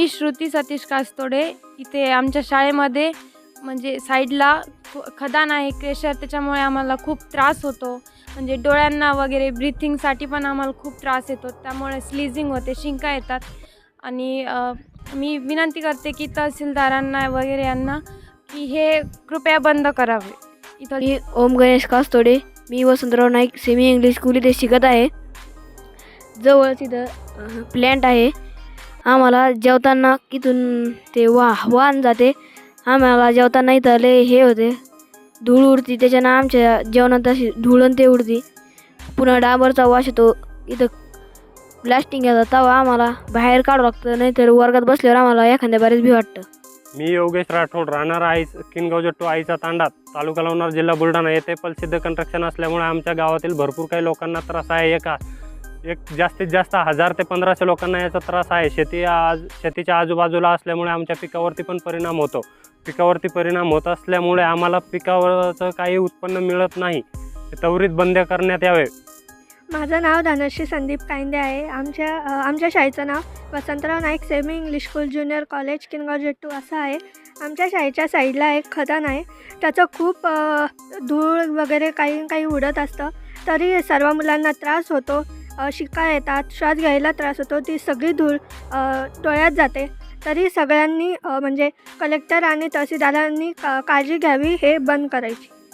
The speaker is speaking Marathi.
मी श्रुती सतीश कास्तोडे. इथे आमच्या शाळेमध्ये म्हणजे साईडला खदान आहे क्रेशर. त्याच्यामुळे आम्हाला खूप त्रास होतो. म्हणजे डोळ्यांना वगैरे ब्रिथिंगसाठी पण आम्हाला खूप त्रास येतो. त्यामुळे स्लीजिंग होते शिंका येतात. आणि मी विनंती करते की तहसीलदारांना वगैरे यांना की हे कृपया बंद करावे. इथं मी ओम गणेश कास्तोडे. मी Vasantrao Naik semi English school इथे शिकत आहे. जवळ तिथं प्लॅन्ट आहे. आम्हाला जेवताना इथून ते वा वाहन जाते. आम्हाला जेवताना इथं लय हे होते. धूळ उडती त्याच्यानं आमच्या जेवणात अशी धूळण ते उडती. पुन्हा डाबरचा वास येतो. इथं ब्लास्टिंग घ्यायचा तेव्हा आम्हाला बाहेर काढू लागतं नाहीतर वर्गात बसल्यावर आम्हाला एखाद्या बरेच भी वाटतं. मी योगेश राठोड राहणार आई किनगाव जट्टू आईचा तांडा. तालुका लोणार जिल्हा बुलढाणा येथे प्रसिद्ध कंट्रक्शन असल्यामुळे आमच्या गावातील भरपूर काही लोकांना त्रास आहे. एका एक जास्तीत जास्त हजार ते पंधराशे लोकांना याचा त्रास आहे. शेती आज शेतीच्या आजूबाजूला असल्यामुळे आमच्या पिकावरती पण परिणाम होतो. पिकावरती परिणाम होत असल्यामुळे आम्हाला पिकावरचं काही उत्पन्न मिळत नाही. तवरीत त्वरित बंद करण्यात यावे. माझं नाव धनश्री संदीप कांदे आहे. आमच्या आमच्या शाळेचं नाव Vasantrao Naik semi English school junior college Kingaon Jettu असं आहे. आमच्या शाळेच्या साईडला एक खदान आहे. त्याचं खूप धूळ वगैरे काही काही उडत असतं. तरी सर्व मुलांना त्रास होतो. शिका येतात श्वास घ्यायला त्रास होतो ती सगळी धूळ डोळ्यात जाते. तरी सगळ्यांनी म्हणजे कलेक्टर आणि तहसीलदारांनी का काळजी घ्यावी हे बंद करायची.